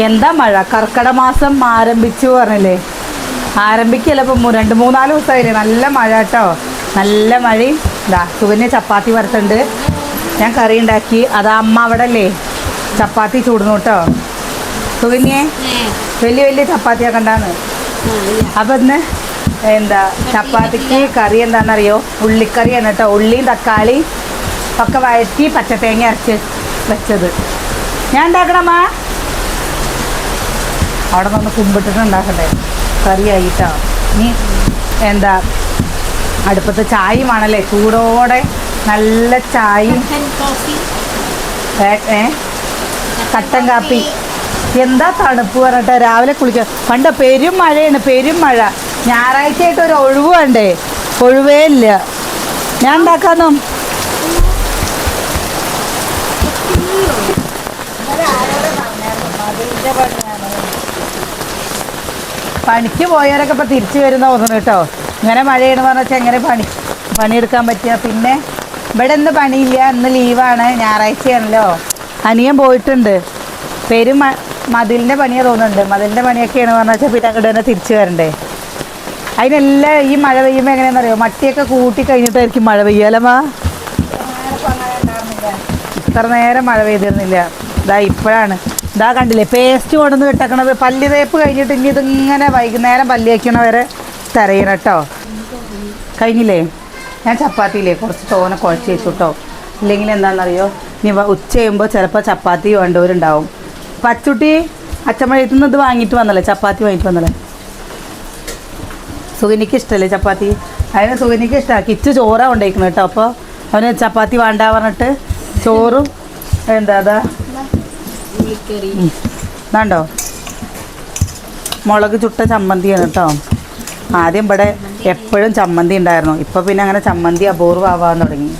എന്താ മഴ? കർക്കിട മാസം ആരംഭിച്ചു പറഞ്ഞില്ലേ? ആരംഭിക്കല്ല ഇപ്പം രണ്ട് മൂന്നാൽ ദിവസമായില്ലേ? നല്ല മഴ കേട്ടോ. നല്ല മഴ ഇതാ സുകന്യ ചപ്പാത്തി വറുത്തുണ്ട്. ഞാൻ കറി ഉണ്ടാക്കി. അതാ അമ്മ അവിടെ അല്ലേ ചപ്പാത്തി ചൂടുന്നു കേട്ടോ. സുകന്യെ വലിയ വലിയ ചപ്പാത്തി ആക്കണ്ടാന്ന് അപ്പം ഇന്ന് എന്താ ചപ്പാത്തിക്ക് കറി എന്താണെന്നറിയോ? ഉള്ളിക്കറിയാണ് കേട്ടോ. ഉള്ളിയും തക്കാളിയും ഒക്കെ വഴറ്റി പച്ചത്തേങ്ങ അരച്ച് വെച്ചത്. ഞാൻ ഉണ്ടാക്കണമ്മാ അവിടെ നിന്ന് കുമ്പിട്ടിട്ട് ഉണ്ടാക്കട്ടെ കറിയായിട്ടോ. ഇനി എന്താ? അടുപ്പത്ത് ചായയുമാണല്ലേ ചൂടോടെ നല്ല ചായയും. ഏ? കട്ടൻ കാപ്പി. എന്താ തണുപ്പ് പറഞ്ഞിട്ട് രാവിലെ കുളിക്കുക പണ്ട് പെരും മഴയാണ് പെരും മഴ. ഞായറാഴ്ചയായിട്ട് ഒരു ഒഴിവ് വേണ്ടേ? ഒഴിവേ ഇല്ല. ഞാൻ ഉണ്ടാക്കാന്നോ? പണിക്ക് പോയവരൊക്കെ ഇപ്പം തിരിച്ചു വരുന്ന തോന്നുന്നു കേട്ടോ. ഇങ്ങനെ മഴയാണ് പറഞ്ഞാൽ എങ്ങനെ പണി പണിയെടുക്കാൻ പറ്റുക പിന്നെ ഇവിടെ ഇന്ന് പണിയില്ല ഇന്ന് ലീവാണ് ഞായറാഴ്ചയാണല്ലോ. അനിയൻ പോയിട്ടുണ്ട്. പെരും മതിലിന്റെ പണിയാണ് പണിയാ തോന്നുന്നുണ്ട്. മതിലിന്റെ പണിയൊക്കെയാണ് പറഞ്ഞാൽ പിന്നെ അങ്ങോട്ട് തന്നെ തിരിച്ചു വരണ്ടേ. അതിനെല്ലാം ഈ മഴ പെയ്യുമ്പോൾ എങ്ങനെയാണെന്ന് അറിയോ മട്ടിയൊക്കെ കൂട്ടി കഴിഞ്ഞിട്ടായിരിക്കും മഴ പെയ്യാലമ്മാ ഇത്ര നേരം മഴ പെയ്തിരുന്നില്ല. ഇതാ ഇപ്പോഴാണ്. ഇതാ കണ്ടില്ലേ പേസ്റ്റ് കൊണ്ടുവന്ന് വിട്ടേക്കണത് പല്ലി തേപ്പ് കഴിഞ്ഞിട്ട് ഇനി ഇതിങ്ങനെ വൈകുന്നേരം പല്ലി വയ്ക്കണ വരെ തരയണം കേട്ടോ. കഴിഞ്ഞില്ലേ? ഞാൻ ചപ്പാത്തിയില്ലേ കുറച്ച് തോനെ കുഴച്ച് വെച്ചു കേട്ടോ ഇല്ലെങ്കിൽ എന്താണെന്നറിയോ ഇനി ഉച്ച ചെയ്യുമ്പോൾ ചിലപ്പോൾ ചപ്പാത്തി വേണ്ടവരുണ്ടാവും. പച്ചുട്ടി അച്ചമ്മഴത്തു നിന്ന് ഇത് വാങ്ങിയിട്ട് വന്നല്ലേ ചപ്പാത്തി വാങ്ങിയിട്ട് വന്നല്ലേ? സുഖിനിക്ക് ഇഷ്ടമല്ലേ ചപ്പാത്തി? അതിന് സുഖിനിക്ക് ഇഷ്ടമാണ് കിച്ച് ചോറാണ് കൊണ്ടേക്കുന്നത് കേട്ടോ. അപ്പോൾ അവന് ചപ്പാത്തി വേണ്ട പറഞ്ഞിട്ട് ചോറും എന്താ അതാ ഇതാണ്ടോ? മുളക് ചുട്ട ചമ്മന്തിയാണ് കേട്ടോ ആദ്യം ഇവിടെ എപ്പോഴും ചമ്മന്തി ഉണ്ടായിരുന്നു. ഇപ്പോൾ പിന്നെ അങ്ങനെ ചമ്മന്തി അപൂർവമാവാൻ തുടങ്ങി.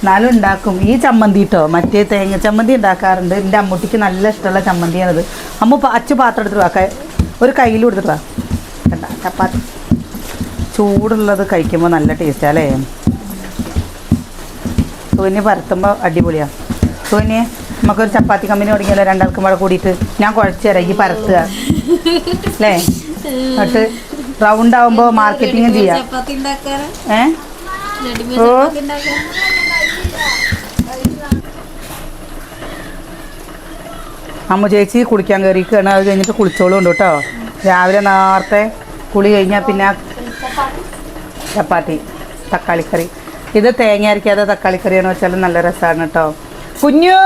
എന്നാലും ഉണ്ടാക്കും. ഈ ചമ്മന്തി കേട്ടോ മറ്റേ തേങ്ങ ചമ്മന്തി ഉണ്ടാക്കാറുണ്ട്. എന്റെ അമ്മൂട്ടിക്ക് നല്ല ഇഷ്ടമുള്ള ചമ്മന്തിയാണിത്. അമ്മ അച്ചു പാത്രം എടുത്തിട്ട് വാ. ഒരു കയ്യിൽ കൊടുത്തിട്ട് വാ. ചപ്പാത്തി ചൂടുള്ളത് കഴിക്കുമ്പോൾ നല്ല ടേസ്റ്റാ അല്ലേ? സൂന്യ പരത്തുമ്പോൾ അടിപൊളിയാണ് സൂന്യ നമുക്കൊരു ചപ്പാത്തി കമ്പനി തുടങ്ങിയാലോ രണ്ടാൾക്കും കൂടെ കൂടിയിട്ട് ഞാൻ കുഴച്ച് ഈ പരത്തുക. അല്ലേ? എന്നിട്ട് റൗണ്ട് ആവുമ്പോൾ മാർക്കറ്റിംഗ് ചെയ്യാം. ഏ? ഓ. അമ്മ ചേച്ചി കുളിക്കാൻ കയറിയിരിക്കുകയാണ്. അത് കഴിഞ്ഞിട്ട് കുളിച്ചോളും ഉണ്ട് കേട്ടോ. രാവിലെ നേരത്തെ കുളി കഴിഞ്ഞാൽ പിന്നെ ചപ്പാത്തി തക്കാളിക്കറി. ഇത് തേങ്ങ അരക്കാതെ തക്കാളിക്കറിയാണെന്ന് വെച്ചാൽ നല്ല രസമാണ് കേട്ടോ. കുഞ്ഞു.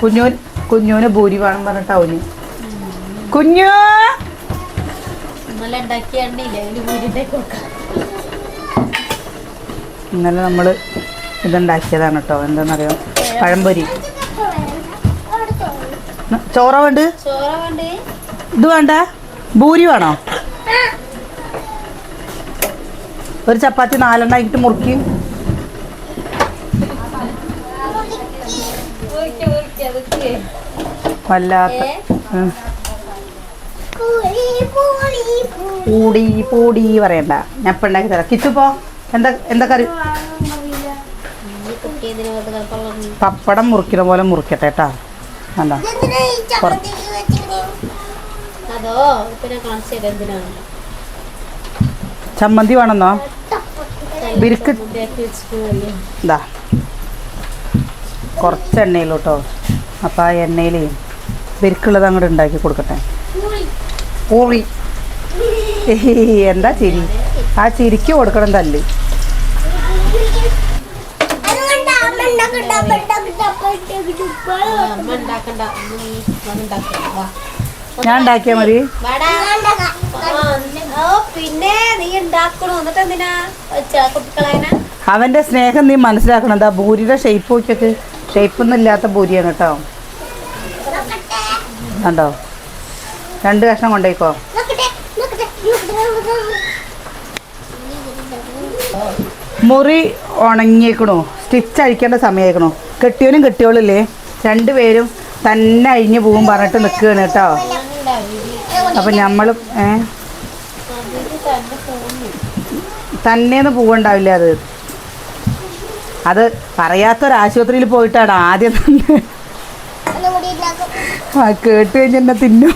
കുഞ്ഞു കുഞ്ഞുവിന് ഭൂരി വേണം പറഞ്ഞിട്ട് അവന് കുഞ്ഞു. ഇന്നലെ നമ്മൾ ഇതുണ്ടാക്കിയതാണ് കേട്ടോ. എന്താണെന്നറിയോ പഴംപൊരി. ചോറ വേണ്ട? ഇത് വേണ്ട. ഭൂരി വേണോ? ഒരു ചപ്പാത്തി നാലെണ്ണായിട്ട് മുറുക്കി. വല്ലാത്ത. പൂടി പൂടി പറയണ്ട. ഞാൻ ഇപ്പം ഉണ്ടാക്കി തരാം. കിച്ചുപ്പോ എന്താ എന്താ കറി? പപ്പടം മുറിക്കുന്ന പോലെ മുറിക്കട്ടെ കേട്ടാ. എന്തിനാണ്? ചമ്മന്തി വേണമെന്നോ? ബിരുക്ക് ഇതാ. കുറച്ച് എണ്ണയിലോട്ടോ. അപ്പം ആ എണ്ണയിൽ ബിരുക്കുള്ളത് അങ്ങോട്ട് ഉണ്ടാക്കി കൊടുക്കട്ടെ? ഊറി എന്താ ചിരി? ആ ചിരിക്ക് കൊടുക്കണം തല്ല്. ഞാൻ ഉണ്ടാക്കിയാ മതി. പിന്നെ നീ ഉണ്ടാക്കണോ? എന്നിട്ട് എന്തിനാ വെച്ചാ കുട്ടികളെ സ്നേഹം നീ മനസ്സിലാക്കണം. എന്താ ഭൂരിയുടെ ഷേപ്പ് നോക്കിയൊക്കെ. ഷേപ്പൊന്നും ഇല്ലാത്ത ഭൂരിയാണ് കേട്ടോ. കണ്ടോ? രണ്ട് കഷ്ണം കൊണ്ടേക്കോ. മുറി ഉണങ്ങിയേക്കണു. സ്റ്റിച്ച് അഴിക്കേണ്ട സമയമായിക്കണു കെട്ടിയോനും കെട്ടിയോളില്ലേ? രണ്ടുപേരും തന്നെ അഴിഞ്ഞു പോകും പറഞ്ഞിട്ട് നിൽക്കുകയാണ് കേട്ടോ. അപ്പം നമ്മളും ഏ? തന്നെയെന്ന് പോവുണ്ടാവില്ല അത്. അത് പറയാത്തൊരു ആശുപത്രിയിൽ പോയിട്ടാണ് ആദ്യം തന്നെ. ആ കേട്ട് കഴിഞ്ഞ് എന്നെ തിന്നും.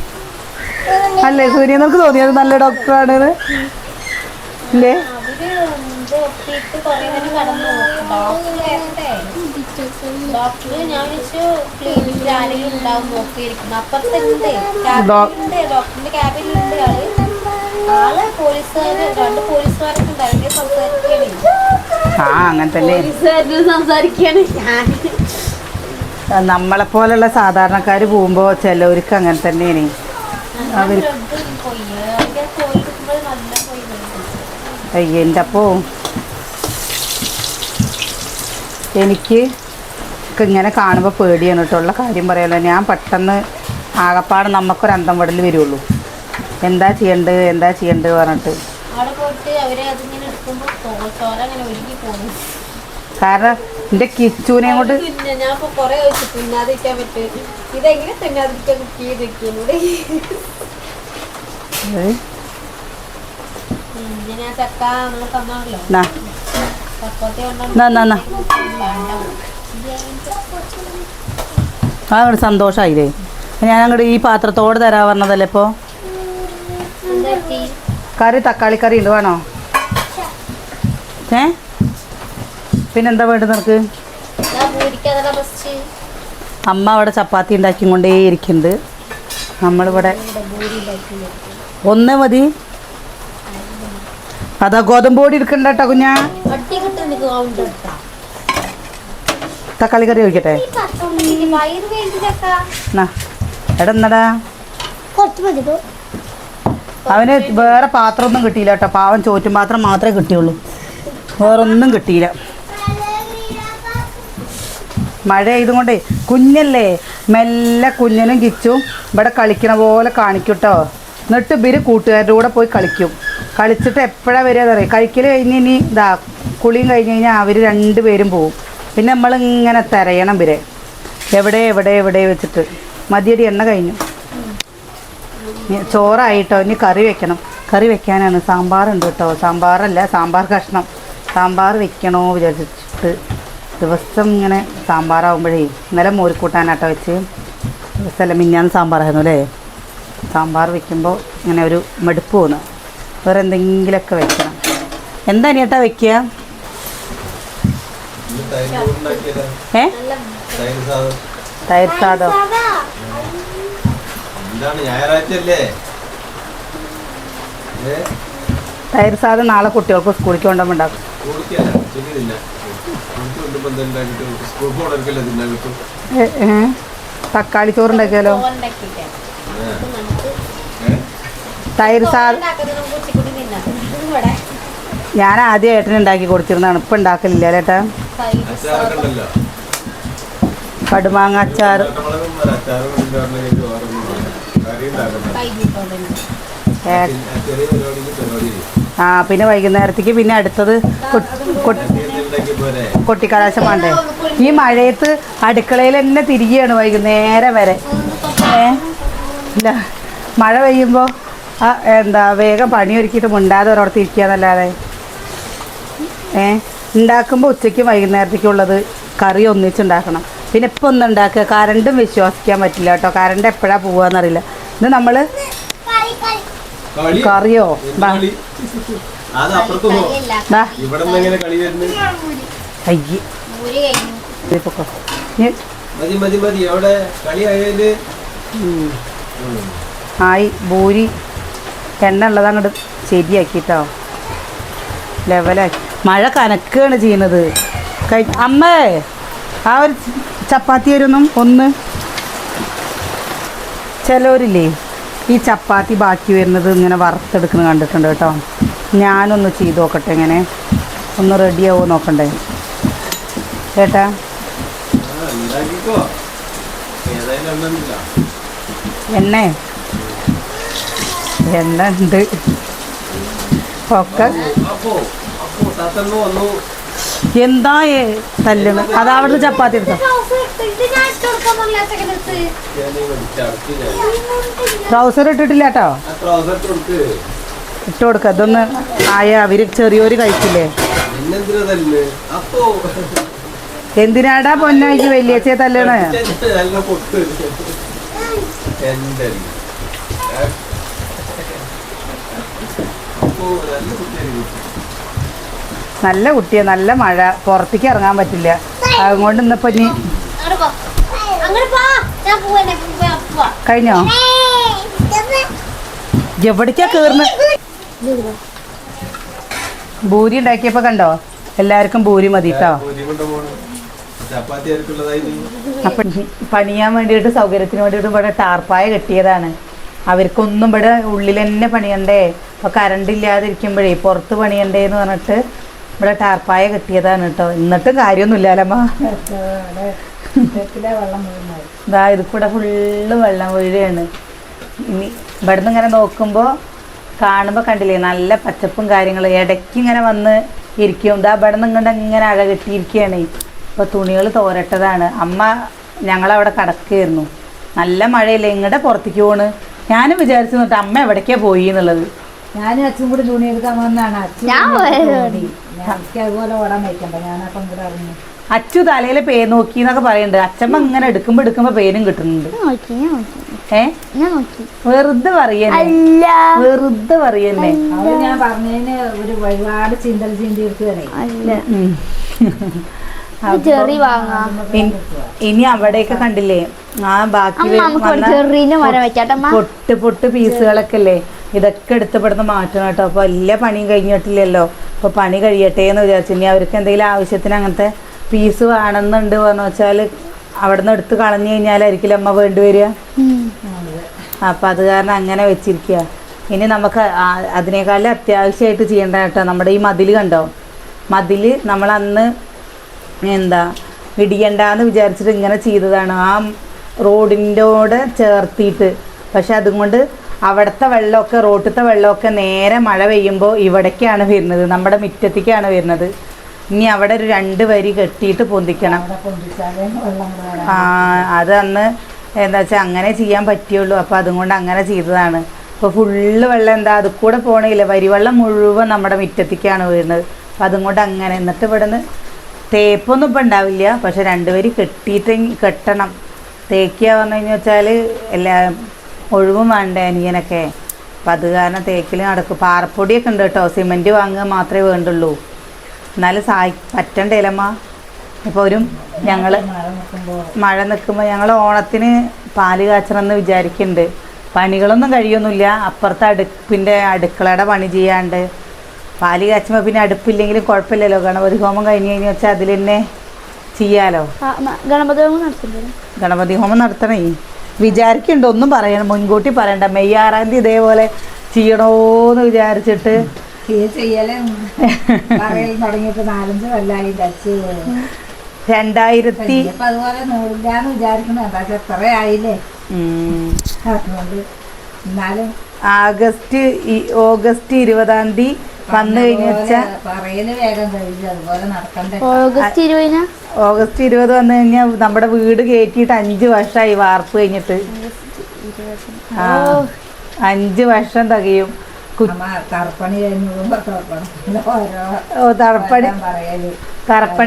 അല്ലേ സൂര്യ? നിനക്ക് തോന്നിയത് നല്ല ഡോക്ടറാണ് ഇല്ലേ? ആ അങ്ങനെ തന്നെ. സംസാരിക്കാണ് ഞാൻ നമ്മളെ പോലുള്ള സാധാരണക്കാർ പോകുമ്പോൾ ചിലവർക്ക് അങ്ങനെ തന്നെയാണ്. അവർ. അയ്യന്റെ അപ്പോൾ എനിക്ക് ഇങ്ങനെ കാണുമ്പോൾ പേടിയാണ് കേട്ടോ. ഉള്ള കാര്യം പറയാലോ. ഞാൻ പെട്ടെന്ന് ആകപ്പാട് നമുക്കൊരു അന്തം വിടൽ വരുള്ളൂ. എന്താ ചെയ്യണ്ടത് എന്താ ചെയ്യണ്ടത് പറഞ്ഞിട്ട്. അവിടെ പോയിട്ട് അവരെ അതിങ്ങനെ എടുക്കുമ്പോൾ തോച്ചോര അങ്ങനെ ഒഴുകി പോകുന്നു കാരണം എന്റെ കിച്ചുവിനെ കൊണ്ട് ഇപ്പൊ അങ്ങോട്ട് സന്തോഷമായില്ലേ ഞാൻ അങ്ങോട്ട് ഈ പാത്രത്തോട് തരാ പറഞ്ഞതല്ലേ ഇപ്പോൾ കറി തക്കാളി കറി ഉണ്ട് വേണോ? ഏ? പിന്നെന്താ വേണ്ടത് നിനക്ക്? അമ്മ അവിടെ ചപ്പാത്തി ഉണ്ടാക്കി കൊണ്ടേ ഇരിക്കുന്നുണ്ട്. നമ്മളിവിടെ ഒന്ന് മതി. അതാ ഗോതമ്പ് പൊടി എടുക്കണ്ട കേട്ടോ കുഞ്ഞാ. തക്കാളി കറി ഒഴിക്കട്ടെ. എടന്നടാ അവന് വേറെ പാത്രമൊന്നും കിട്ടിയില്ല കേട്ടോ. പാവൻ ചോറ്റും പാത്രം മാത്രമേ കിട്ടിയുള്ളൂ. വേറൊന്നും കിട്ടിയില്ല. മഴ ആയതുകൊണ്ടേ കുഞ്ഞല്ലേ? മെല്ലെ കുഞ്ഞിനും കിച്ചും ഇവിടെ കളിക്കണ പോലെ കാണിക്കും കേട്ടോ എന്നിട്ട് ഇവർ കൂട്ടുകാരുടെ കൂടെ പോയി കളിക്കും. കളിച്ചിട്ട് എപ്പോഴാണ് വരിക എന്നറിയാം? കഴിക്കൽ കഴിഞ്ഞ് ഇനി ഇതാ കുളിയും കഴിഞ്ഞ് കഴിഞ്ഞാൽ അവർ രണ്ടുപേരും പോവും. പിന്നെ നമ്മളിങ്ങനെ തിരയണം ഇവരെ. എവിടെ എവിടെ എവിടെ വെച്ചിട്ട്. മതിയടി എണ്ണ കഴിഞ്ഞു. ചോറായിട്ടോ? ഇനി കറി വെക്കണം. കറി വെക്കാനാണ്. സാമ്പാറുണ്ട് കേട്ടോ സാമ്പാറല്ല സാമ്പാർ കഷ്ണം. സാമ്പാർ വെക്കണോ വിചാരിച്ചിട്ട്. ദിവസം ഇങ്ങനെ സാമ്പാറാവുമ്പോഴേ ഇന്നലെ മോരിക്കൂട്ടാനാട്ടോ വെച്ച് ദിവസമല്ല മിന്നാന്ന് സാമ്പാറായിരുന്നു അല്ലേ? സാമ്പാർ വെക്കുമ്പോൾ ഇങ്ങനെ ഒരു മടുപ്പ് പോകുന്നു വേറെ എന്തെങ്കിലുമൊക്കെ വെക്കണം. എന്താ ചേട്ടാ വെക്കുക. ഏ? തൈര് അല്ലേ തൈര് സാദം നാളെ കുട്ടികൾക്ക് സ്കൂളിൽ കൊണ്ടുപോകുമ്പോൾ ഉണ്ടാക്കും. തക്കാളി ചോറ് ഉണ്ടാക്കിയാലോ? തൈര് ഇവിടെ ഞാൻ ആദ്യം ഏട്ടന് ഉണ്ടാക്കി കൊടുത്തിരുന്നതാണ്. ഇപ്പം ഉണ്ടാക്കലില്ല ഏട്ടാ? കടുമാങ്ങ അച്ചാർ. ആ പിന്നെ വൈകുന്നേരത്തേക്ക് പിന്നെ അടുത്തത് കൊട്ടിക്കലാശം വേണ്ടേ ഈ മഴയത്ത് അടുക്കളയിൽ തന്നെ തിരികെയാണ് വൈകുന്നേരം വരെ. ഏ? ഇല്ല. മഴ പെയ്യുമ്പോൾ ആ എന്താ വേഗം പണി ഒരുക്കിയിട്ട് മുണ്ടാതെ ഒരിടത്ത് ഇരിക്കുകയെന്നല്ലാതെ. ഏ? ഉണ്ടാക്കുമ്പോൾ ഉച്ചയ്ക്കും വൈകുന്നേരത്തേക്കുള്ളത് കറി ഒന്നിച്ചുണ്ടാക്കണം. പിന്നെ ഇപ്പം ഒന്നും ഉണ്ടാക്കുക. കറണ്ടും വിശ്വസിക്കാൻ പറ്റില്ല കേട്ടോ. കറണ്ട് എപ്പോഴാണ് പോവുകയെന്നറിയില്ല ഇത് നമ്മൾ കറിയോ? അത് അപ്പുറത്ത് ഇവിടെ എങ്ങനെ കളി വരുന്നത്? അയ്യ്. കഴിഞ്ഞു. ഇത് പൊക്കോ. ഇനി- മതി മതി മതി. എവിടെ? കളി ആയാൽ ഉം. ആയി ഭൂരി. എണ്ണ ഉള്ളത് അങ്ങോട്ട് ശരിയാക്കിട്ടോ. ലെവലാക്കി. മഴ കനക്കുകയാണ് ചെയ്യുന്നത്. അമ്മേ ആ ഒരു ചപ്പാത്തി വരുന്നു ഒന്ന്. ചിലവരില്ലേ ഈ ചപ്പാത്തി ബാക്കി വരുന്നത് ഇങ്ങനെ വറുത്തെടുക്കുന്നത് കണ്ടിട്ടുണ്ട് കേട്ടോ. ഞാനൊന്ന് ചെയ്ത് നോക്കട്ടെ ഇങ്ങനെ. ഒന്ന് റെഡിയാവോ നോക്കണ്ടേ? ചേട്ടാ എണ്ണ? എണ്ണ ഉണ്ട്. ഒക്കെ. എന്താ തല്ലണ് അത് അവിടുന്ന് ചപ്പാത്തി ട്രൗസർ ഇട്ടിട്ടില്ല കേട്ടോ ഇട്ട് കൊടുക്ക. ഇതൊന്ന് ആയ അവർ ചെറിയൊരു അപ്പോ എന്തിനാടാ പൊന്നായിക്ക് വലിയച്ചേ തല്ലണേ? അപ്പോ നല്ല കുട്ടിയായിരിക്കും നല്ല കുട്ടിയാ നല്ല മഴ. പുറത്തേക്ക് ഇറങ്ങാൻ പറ്റില്ല. അതുകൊണ്ട് ഇന്നിപ്പോ ഇനി കഴിഞ്ഞോ? എവിടേക്കാ കേറുന്ന? ഭൂരി ഉണ്ടാക്കിയപ്പോ കണ്ടോ? എല്ലാവർക്കും ഭൂരി മതി കേട്ടോ അപ്പൊ പണിയാൻ വേണ്ടിയിട്ട് സൗകര്യത്തിന് വേണ്ടിയിട്ട് ഇവിടെ ടാർപ്പായ കെട്ടിയതാണ്. അവർക്കൊന്നും ഇവിടെ ഉള്ളിൽ തന്നെ പണിയണ്ടേ? അപ്പൊ കറണ്ട് ഇല്ലാതിരിക്കുമ്പോഴേ പുറത്ത് പണിയണ്ടേ എന്ന് പറഞ്ഞിട്ട് ഇവിടെ ടാർപ്പായ കെട്ടിയതാണ് കേട്ടോ. എന്നിട്ടും കാര്യമൊന്നുമില്ലല്ലമ്മ ഇതാ ഇത് കൂടെ ഫുള്ള് വെള്ളം വീഴുകയാണ്. ഇനി ഇവിടുന്ന് ഇങ്ങനെ നോക്കുമ്പോൾ കാണുമ്പോൾ കണ്ടില്ലേ നല്ല പച്ചപ്പും കാര്യങ്ങളും. ഇടയ്ക്ക് ഇങ്ങനെ വന്ന് ഇരിക്കും. ഇതാ ഇവിടെ നിന്ന് ഇങ്ങോട്ട് ഇങ്ങനെ അഴ കെട്ടിയിരിക്കുകയാണ്. ഇപ്പോൾ തുണികൾ തോരട്ടതാണ്. അമ്മ ഞങ്ങളവിടെ കിടക്കുകയായിരുന്നു. നല്ല മഴയില്ലേ ഇങ്ങടെ പുറത്തേക്ക് പോണ്. ഞാനും വിചാരിച്ചു എന്നിട്ട് അമ്മ എവിടേക്കാണ് പോയി എന്നുള്ളത്. ഞാനും അച്ഛൻ കൂടി തുണി എടുക്കാൻ വന്നാണ് അച്ഛൻ എനിക്ക് അതുപോലെ ഓടാൻ വയ്ക്കണ്ട ഞാനപ്പം കൂടെ ഇറങ്ങി. അച്ചു തലയിൽ പേര് നോക്കി എന്നൊക്കെ പറയുന്നുണ്ട് അച്ഛമ്മ ഇങ്ങനെ എടുക്കുമ്പോ എടുക്കുമ്പോ പേരും കിട്ടുന്നുണ്ട്. നോക്കി ഞാൻ നോക്കി. ഏ? വെറുതെ പറയന്നെ വെറുതെ പറയന്നെ അത് ഞാൻ പറഞ്ഞതിന് ഒരു ഒരുപാട് ചിന്തൽ ചിന്തി എടുക്കുകയാണേ അല്ല. ഉം. ചെറി വാങ്ങാം. ഇനി- അവിടെയൊക്കെ കണ്ടില്ലേ? ആ ബാക്കി പൊട്ട് പൊട്ട് പീസുകളൊക്കെ അല്ലേ? ഇതൊക്കെ എടുത്ത് ഇവിടുന്ന് മാറ്റണം കേട്ടോ. അപ്പോൾ എല്ലാ പണിയും കഴിഞ്ഞിട്ടില്ലല്ലോ. അപ്പോൾ പണി കഴിയട്ടെ എന്ന് വിചാരിച്ചു. ഇനി അവർക്ക് എന്തെങ്കിലും ആവശ്യത്തിന് അങ്ങനത്തെ പീസ് വേണമെന്നുണ്ട് പറഞ്ഞു വെച്ചാൽ അവിടെ നിന്ന് എടുത്ത് കളഞ്ഞു കഴിഞ്ഞാലായിരിക്കില്ല അമ്മ വേണ്ടി വരിക? അപ്പം അത് കാരണം അങ്ങനെ വെച്ചിരിക്കുക. ഇനി നമുക്ക് അതിനേക്കാളും അത്യാവശ്യമായിട്ട് ചെയ്യേണ്ട കേട്ടോ. നമ്മുടെ ഈ മതിൽ കണ്ടോ? മതിൽ നമ്മളന്ന് എന്താ ഇടിയണ്ടെന്ന് വിചാരിച്ചിട്ട് ഇങ്ങനെ ചെയ്തതാണ്. ആ റോഡിന്റെ ചേർത്തിയിട്ട്. പക്ഷെ അതുകൊണ്ട് അവിടുത്തെ വെള്ളമൊക്കെ റോട്ടിലത്തെ വെള്ളമൊക്കെ നേരെ മഴ പെയ്യുമ്പോൾ ഇവിടേക്കാണ് വരുന്നത്. നമ്മുടെ മുറ്റത്തേക്കാണ് വരുന്നത്. ഇനി അവിടെ ഒരു രണ്ട് വരി കെട്ടിയിട്ട് പൊന്തിക്കണം. ആ അത് അന്ന് എന്താ വെച്ചാൽ അങ്ങനെ ചെയ്യാൻ പറ്റുള്ളൂ അപ്പോൾ അതുകൊണ്ട് അങ്ങനെ ചെയ്തതാണ്. അപ്പോൾ ഫുള്ള് വെള്ളം എന്താ അത് കൂടെ പോകണില്ല വരിവെള്ളം മുഴുവൻ നമ്മുടെ മുറ്റത്തേക്കാണ് വീഴുന്നത് അപ്പോൾ അതും കൊണ്ട് അങ്ങനെ. എന്നിട്ട് ഇവിടെ നിന്ന് തേപ്പൊന്നും ഇപ്പം ഉണ്ടാവില്ല. പക്ഷെ രണ്ടുപേര് കെട്ടിയിട്ട് കെട്ടണം. തേക്കുക പറഞ്ഞു കഴിഞ്ഞാൽ വെച്ചാൽ എല്ലാ ഒഴിവും വേണ്ടേ അനിയനൊക്കെ? അപ്പം അത് കാരണം തേക്കിൽ നടക്കും. പാറപ്പൊടിയൊക്കെ ഉണ്ട് കേട്ടോ. സിമെന്റ് വാങ്ങുക മാത്രമേ വേണ്ടുള്ളൂ. എന്നാലും സഹായി പറ്റണ്ടേലമ്മ ഇപ്പോൾ ഒരു ഞങ്ങൾ മഴ നിൽക്കുമ്പോൾ ഞങ്ങൾ ഓണത്തിന് പാൽ കാച്ചണമെന്ന് വിചാരിക്കുന്നുണ്ട് പണികളൊന്നും കഴിയൊന്നുമില്ല അപ്പുറത്തെ അടുപ്പിന്റെ അടുക്കളയുടെ പണി ചെയ്യാണ്ട് പാൽ കാച്ചുമ്പോൾ പിന്നെ അടുപ്പില്ലെങ്കിലും കുഴപ്പമില്ലല്ലോ. ഗണപതി ഹോമം കഴിഞ്ഞ് കഴിഞ്ഞ് വെച്ചാൽ അതിൽ തന്നെ ചെയ്യാലോ ഗണപതി ഹോമം നടത്തുന്നത് ഗണപതി ഹോമം നടത്തണേ. വിചാരിക്കുന്നുണ്ട് ഒന്നും പറയണം മുൻകൂട്ടി പറയണ്ട. മെയ് ആറാം തീയതി ഇതേപോലെ ചെയ്യണോന്ന് വിചാരിച്ചിട്ട്. രണ്ടായിരത്തി അതുപോലെ നൂറില്ലാന്ന് എത്ര ആയില്ലേ? എന്നാലും ആഗസ്റ്റ് ഓഗസ്റ്റ് ഇരുപതാം തീയതി വന്നു കഴിഞ്ഞാ വെച്ചാൽ വേഗം കഴിഞ്ഞു അതുപോലെ നടക്കണ്ടേ. ഓഗസ്റ്റ് ഇരുപതിന്? ഓഗസ്റ്റ് ഇരുപത് വന്നു കഴിഞ്ഞാൽ നമ്മുടെ വീട് കയറ്റിയിട്ട് അഞ്ചു വർഷമായി വാർപ്പ് കഴിഞ്ഞിട്ട്. അഞ്ചു വർഷം തികയും. കു- അമ്മ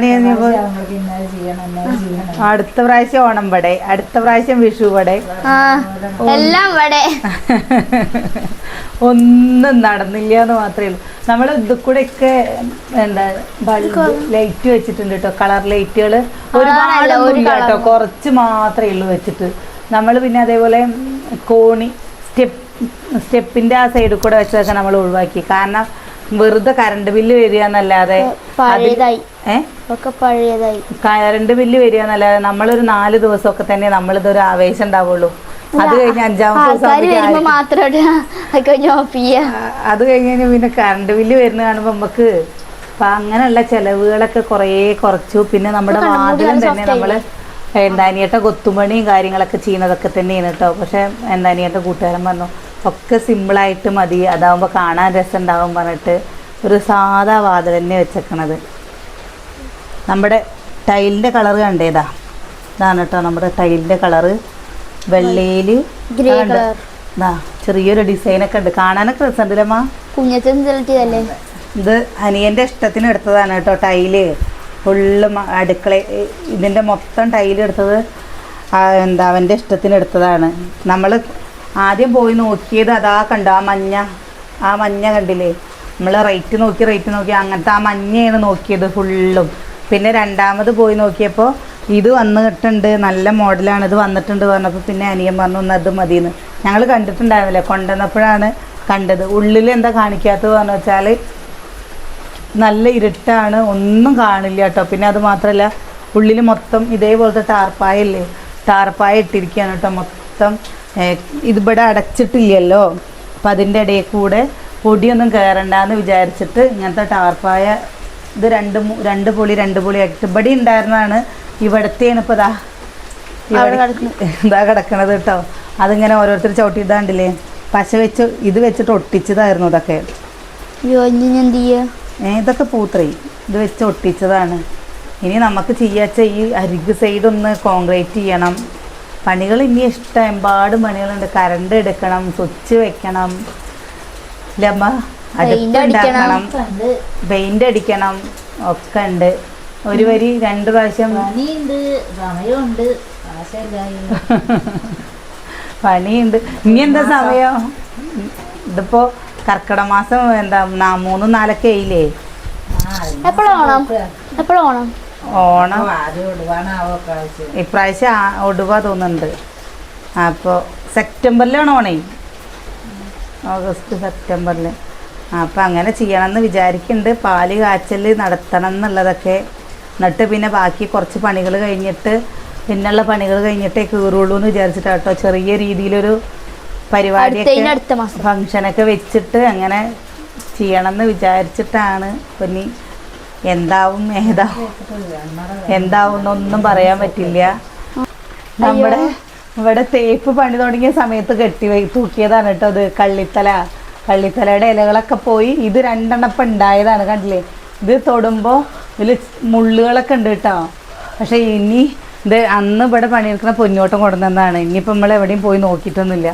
ഇന്നത് അടുത്ത പ്രാവശ്യം ഓണം പടെ അടുത്ത പ്രാവശ്യം വിഷു പടെ എല്ലാം പടെ ഒന്നും നടന്നില്ല എന്ന് മാത്രമേ ഉള്ളൂ. നമ്മൾ ഇത് കൂടെ ഒക്കെ എന്താ ബൾബ് ലൈറ്റ് വെച്ചിട്ടുണ്ട് കേട്ടോ കളർ ലൈറ്റുകൾ ഒരുപാട് ഒരു കേട്ടോ കുറച്ച് മാത്രമേ ഉള്ളൂ വെച്ചിട്ട്. നമ്മൾ പിന്നെ അതേപോലെ കോണി സ്റ്റെപ്പ് സ്റ്റെപ്പിന്റെ ആ സൈഡിൽ കൂടെ വെച്ചതൊക്കെ നമ്മൾ ഒഴിവാക്കി. കാരണം വെറുതെ കറണ്ട് ബില്ല് വരിക എന്നല്ലാതെ പഴയതായി. ഏ? ഒക്കെ പഴയതായി. കറണ്ട് ബില്ല് വരിക എന്നല്ലാതെ നമ്മളൊരു നാല് ദിവസമൊക്കെ തന്നെ നമ്മളിതൊരു ആവേശം ഉണ്ടാവുള്ളൂ. അത് കഴിഞ്ഞ് അഞ്ചാമത്തെ ദിവസം ആൾക്കാർ വരുമ്പോ ആവുമ്പഴേക്കും മാത്രം അതൊക്കെ ഓഫ് ചെയ്യാ. ആ, അത് കഴിഞ്ഞ് പിന്നെ കറണ്ട് ബില്ല് വരുന്ന കാണുമ്പോൾ നമുക്ക് അപ്പൊ അങ്ങനെയുള്ള ചെലവുകളൊക്കെ കുറേ കുറച്ചു. പിന്നെ നമ്മുടെ വാതിലും തന്നെ നമ്മൾ എന്താനിയേട്ട കൊത്തുമണിയും കാര്യങ്ങളൊക്കെ ചെയ്യുന്നതൊക്കെ തന്നെയാണ് കേട്ടോ. പക്ഷെ എന്താനിയേട്ട കൂട്ടുകാരൻ പറഞ്ഞു ഒക്കെ സിമ്പിളായിട്ട് മതി. അതാവുമ്പോൾ കാണാൻ രസം ഉണ്ടാവും പറഞ്ഞിട്ട് ഒരു സാധാ വാതിൽ തന്നെ വെച്ചേക്കണത്. നമ്മുടെ ടൈലിന്റെ കളർ കണ്ടേതാ ഇതാണ് കേട്ടോ നമ്മുടെ ടൈലിന്റെ കളറ്. വെള്ളയിൽ. ചെറിയൊരു ഡിസൈനൊക്കെ ഉണ്ട്. കാണാനൊക്കെ രസമുണ്ടല്ലമ്മ ഇത് അനിയന്റെ ഇഷ്ടത്തിന് എടുത്തതാണ് കേട്ടോ ടൈൽ. ഫുള്ള് അടുക്കള ഇതിന്റെ മൊത്തം ടൈലെടുത്തത് എടുത്തത് എന്താ അവന്റെ ഇഷ്ടത്തിന് എടുത്തതാണ്. നമ്മൾ ആദ്യം പോയി നോക്കിയത് അതാ കണ്ട ആ മഞ്ഞ ആ മഞ്ഞ കണ്ടില്ലേ? നമ്മൾ റേറ്റ് നോക്കി റേറ്റ് നോക്കി അങ്ങനത്തെ ആ മഞ്ഞയാണ് നോക്കിയത് ഫുള്ളും പിന്നെ രണ്ടാമത് പോയി നോക്കിയപ്പോൾ ഇത് വന്നിട്ടുണ്ട് നല്ല മോഡലാണ് ഇത് വന്നിട്ടുണ്ട് പറഞ്ഞപ്പോൾ പിന്നെ അനിയൻ പറഞ്ഞു ഒന്ന് അത് മതിയെന്ന്. ഞങ്ങൾ കണ്ടിട്ടുണ്ടായിരുന്നില്ല കൊണ്ടുവന്നപ്പോഴാണ് കണ്ടത്. ഉള്ളിൽ എന്താ കാണിക്കാത്തത് പറഞ്ഞു വെച്ചാൽ നല്ല ഇരുട്ടാണ് ഒന്നും കാണില്ല കേട്ടോ. പിന്നെ അത് മാത്രമല്ല ഉള്ളിൽ മൊത്തം ഇതേപോലത്തെ ടാർപ്പായല്ലേ? ടാർപ്പായ ഇട്ടിരിക്കുകയാണ് കേട്ടോ മൊത്തം ഇതിവിടെ അടച്ചിട്ടില്ലല്ലോ. അപ്പം അതിന്റെ ഇടയിൽ കൂടെ പൊടിയൊന്നും കയറണ്ടെന്ന് വിചാരിച്ചിട്ട് ഇങ്ങനത്തെ ടാർപ്പായ ഇത് രണ്ട് രണ്ട് പൊളി രണ്ട് പൊളി ആക്കിയിട്ട് ഇവിടെ ഉണ്ടായിരുന്നതാണ്. ഇവിടത്തെയാണ് ഇപ്പോൾ ഇതാ ഇതാ കിടക്കണത് കേട്ടോ. അതിങ്ങനെ ഓരോരുത്തർ ചവിട്ടിയിട്ടാണ്ടില്ലേ പശ വെച്ച് ഇത് വെച്ചിട്ട് ഒട്ടിച്ചതായിരുന്നു ഇതൊക്കെ. ഇതൊക്കെ പൂത്രേ. ഇത് വെച്ച് ഒട്ടിച്ചതാണ്. ഇനി നമുക്ക് ചെയ്യാച്ച ഈ അരിക് സൈഡ് ഒന്ന് കോൺക്രീറ്റ് ചെയ്യണം. പണികൾ ഇനി ഇഷ്ടം എമ്പാട് പണികളുണ്ട്. കറണ്ട് എടുക്കണം സ്വിച്ച് വെക്കണം. ലമ്മ. അടുപ്പുണ്ടാക്കണം പെയിന്റ് അടിക്കണം. ഒക്കെ ഉണ്ട്. ഒരു വരി രണ്ട് പ്രാവശ്യം. പണിയുണ്ട്. സമയമുണ്ട്. പണിയുണ്ട്. ഇനി എന്താ സമയം? ഇതിപ്പോ കർക്കിടക മാസം എന്താ മൂന്നും നാലൊക്കെ ആയില്ലേ? എപ്പോഴാണോ ഓണം? എപ്പോഴാ ഓണം. ഇപ്രാവശ്യം ആ- ഒടുവ തോന്നുന്നുണ്ട്. അപ്പോൾ സെപ്റ്റംബറിലാണ് ഓണേ. ഓഗസ്റ്റ് സെപ്റ്റംബറിൽ അപ്പം അങ്ങനെ ചെയ്യണമെന്ന് വിചാരിക്കുന്നുണ്ട്. പാൽ കാച്ചൽ നടത്തണം എന്നുള്ളതൊക്കെ എന്നിട്ട് പിന്നെ ബാക്കി കുറച്ച് പണികൾ കഴിഞ്ഞിട്ട് പിന്നെയുള്ള പണികൾ കഴിഞ്ഞിട്ടേ കീറുള്ളൂ എന്ന് വിചാരിച്ചിട്ടാണ് കേട്ടോ ചെറിയ രീതിയിലൊരു പരിപാടിയൊക്കെ ഫംഗ്ഷനൊക്കെ അടുത്ത മാസം. ഫങ്ഷനൊക്കെ വെച്ചിട്ട് അങ്ങനെ ചെയ്യണമെന്ന് വിചാരിച്ചിട്ടാണ് ഇനി എന്താവും ഏതാവും എന്താവും ഒന്നും പറയാൻ പറ്റില്ല. നമ്മുടെ ഇവിടെ തേപ്പ് പണി തുടങ്ങിയ സമയത്ത് കെട്ടി തൂക്കിയതാണ് കേട്ടോ അത് കള്ളിത്തല. കള്ളിത്തലയുടെ ഇലകളൊക്കെ പോയി ഇത് രണ്ടെണ്ണപ്പം ഉണ്ടായതാണ് കണ്ടില്ലേ? ഇത് തൊടുമ്പോൾ ഇതിൽ മുള്ളുകളൊക്കെ ഉണ്ട് കേട്ടോ. പക്ഷേ ഇനി ഇത് അന്ന് ഇവിടെ പണിയെടുക്കുന്ന പൊന്നോട്ടം കൊണ്ടുവന്നതാണ്. ഇനിയിപ്പോൾ നമ്മൾ എവിടെയും പോയി നോക്കിയിട്ടൊന്നുമില്ല.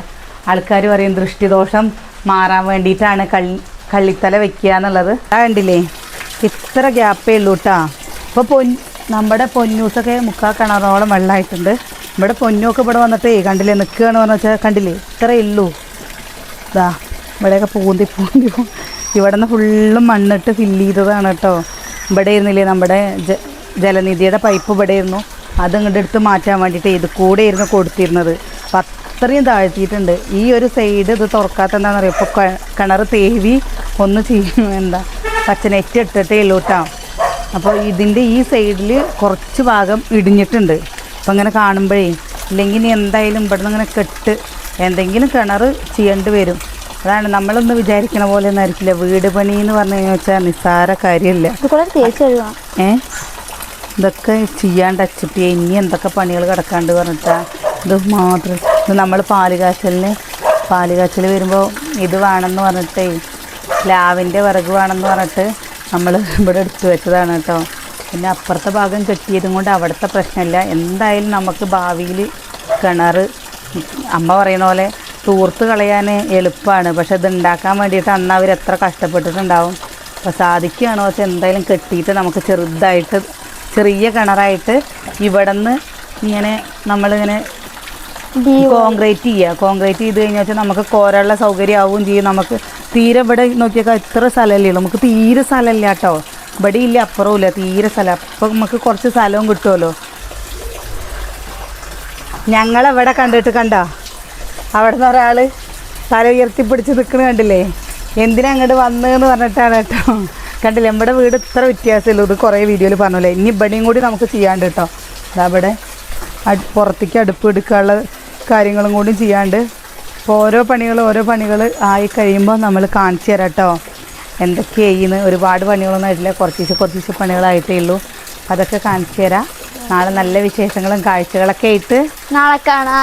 ആൾക്കാർ പറയും ദൃഷ്ടിദോഷം മാറാൻ വേണ്ടിയിട്ടാണ് കള്ളി കള്ളിത്തല വെക്കുക എന്നുള്ളത്. ആ കണ്ടില്ലേ? ഇത്ര ഗ്യാപ്പേ ഉള്ളൂ കേട്ടോ ഇപ്പോൾ പൊൻ നമ്മുടെ പൊന്നൂസൊക്കെ മുക്കാ കിണറോളം വെള്ളമായിട്ടുണ്ട് ഇവിടെ പൊന്നൊക്കെ ഇവിടെ വന്നിട്ടേ കണ്ടില്ലേ നിൽക്കുകയാണ് പറഞ്ഞു വെച്ചാൽ കണ്ടില്ലേ? ഇത്രയേ ഉള്ളൂ. ഇതാ ഇവിടെയൊക്കെ പൂന്തി പൂന്തി ഇവിടെ നിന്ന് ഫുള്ളും മണ്ണിട്ട് ഫില്ല് ചെയ്തതാണ് കേട്ടോ ഇവിടെ ഇരുന്നില്ലേ നമ്മുടെ ജ ജലനിധിയുടെ പൈപ്പ് ഇവിടെ ഇരുന്നു അത് ഇങ്ങോട്ട് എടുത്ത് മാറ്റാൻ വേണ്ടിയിട്ട് ഇത് കൂടെ ഇരുന്ന് കൊടുത്തിരുന്നത്. അപ്പം അത്രയും താഴ്ത്തിയിട്ടുണ്ട്. ഈ ഒരു സൈഡ് ഇത് തുറക്കാത്ത എന്താണെന്ന് അറിയാം ഇപ്പോൾ കിണർ തേവി ഒന്ന് ചെയ്യും എന്താ പച്ച നെറ്റ് ഇട്ടിട്ടേ ഉള്ളൂ കേട്ടോ അപ്പോൾ ഇതിന്റെ ഈ സൈഡിൽ കുറച്ച് ഭാഗം ഇടിഞ്ഞിട്ടുണ്ട്. അപ്പം അങ്ങനെ കാണുമ്പോഴേ ഇല്ലെങ്കിൽ ഇനി എന്തായാലും ഇവിടെ നിന്ന് ഇങ്ങനെ കെട്ട് എന്തെങ്കിലും കിണർ ചെയ്യേണ്ടി വരും. അതാണ് നമ്മളൊന്ന് വിചാരിക്കണ പോലെ ഒന്നും ആയിരിക്കില്ല. വീട് പണി എന്ന് പറഞ്ഞു കഴിഞ്ഞാൽ വെച്ചാൽ നിസ്സാര കാര്യമില്ല ഏ? ഇതൊക്കെ ചെയ്യാണ്ട് അച്ചിട്ട് ഇനി എന്തൊക്കെ പണികൾ കിടക്കാണ്ട് പറഞ്ഞിട്ടാ. ഇത് മാത്രം. ഇത് നമ്മൾ പാൽ കാച്ചലിന് പാൽ കാച്ചൽ വരുമ്പോൾ ഇത് വേണമെന്ന് പറഞ്ഞിട്ടേ പ്ലാവിന്റെ വിറക് വേണമെന്ന് പറഞ്ഞിട്ട് നമ്മൾ ഇവിടെ എടുത്തു വെച്ചതാണ് കേട്ടോ. പിന്നെ അപ്പുറത്തെ ഭാഗം കെട്ടിയതും കൊണ്ട് അവിടുത്തെ പ്രശ്നമില്ല. എന്തായാലും നമുക്ക് ഭാവിയിൽ കിണർ അമ്മ പറയുന്ന പോലെ തൂർത്ത് കളയാൻ എളുപ്പമാണ്. പക്ഷെ ഇത് ഉണ്ടാക്കാൻ വേണ്ടിയിട്ട് അന്ന് അവർ എത്ര കഷ്ടപ്പെട്ടിട്ടുണ്ടാവും. അപ്പോൾ സാധിക്കുകയാണോ വെച്ചാൽ എന്തായാലും കെട്ടിയിട്ട് നമുക്ക് ചെറുതായിട്ട് ചെറിയ കിണറായിട്ട് ഇവിടെ നിന്ന് ഇങ്ങനെ നമ്മളിങ്ങനെ കോൺക്രീറ്റ് ചെയ്യുക. കോൺക്രീറ്റ് ചെയ്ത് കഴിഞ്ഞാൽ നമുക്ക് കോരാനുള്ള സൗകര്യം ആവുകയും ചെയ്യും. നമുക്ക് തീരെ ഇവിടെ നോക്കിയാൽ ഇത്ര സ്ഥലമല്ലേ നമുക്ക് തീരെ സ്ഥലമില്ല കേട്ടോ. ഇവിടെ ഇല്ല അപ്പുറവും ഇല്ല തീരെ സ്ഥലം. അപ്പോൾ നമുക്ക് കുറച്ച് സ്ഥലവും കിട്ടുമല്ലോ. ഞങ്ങളെവിടെ കണ്ടിട്ട് കണ്ട? അവിടെ നിന്ന് ഒരാൾ തല ഉയർത്തി പിടിച്ച് കണ്ടില്ലേ? എന്തിനാ അങ്ങോട്ട് വന്നതെന്ന് പറഞ്ഞിട്ടാണ് കേട്ടോ. കണ്ടില്ലേ? നമ്മുടെ വീട് ഇത്ര വ്യത്യാസമുള്ളൂ ഇത് കുറേ വീഡിയോയിൽ പറഞ്ഞല്ലേ ഇനി ഇവിടെയും കൂടി നമുക്ക് ചെയ്യാണ്ട് കേട്ടോ. അതവിടെ പുറത്തേക്ക് അടുപ്പ് എടുക്കാനുള്ള കാര്യങ്ങളും കൂടി ചെയ്യാണ്ട് അപ്പോൾ ഓരോ പണികൾ ഓരോ പണികൾ ആയി കഴിയുമ്പോൾ നമ്മൾ കാണിച്ചു തരാം കേട്ടോ എന്തൊക്കെ ചെയ്യുന്നു ഒരുപാട് പണികളൊന്നും ആയിട്ടില്ല. കുറച്ച് കുറച്ച് പണികളായിട്ടേ ഉള്ളൂ. അതൊക്കെ കാണിച്ചു തരാം. നാളെ നല്ല വിശേഷങ്ങളും കാഴ്ചകളൊക്കെ ആയിട്ട് നാളെ കാണാ.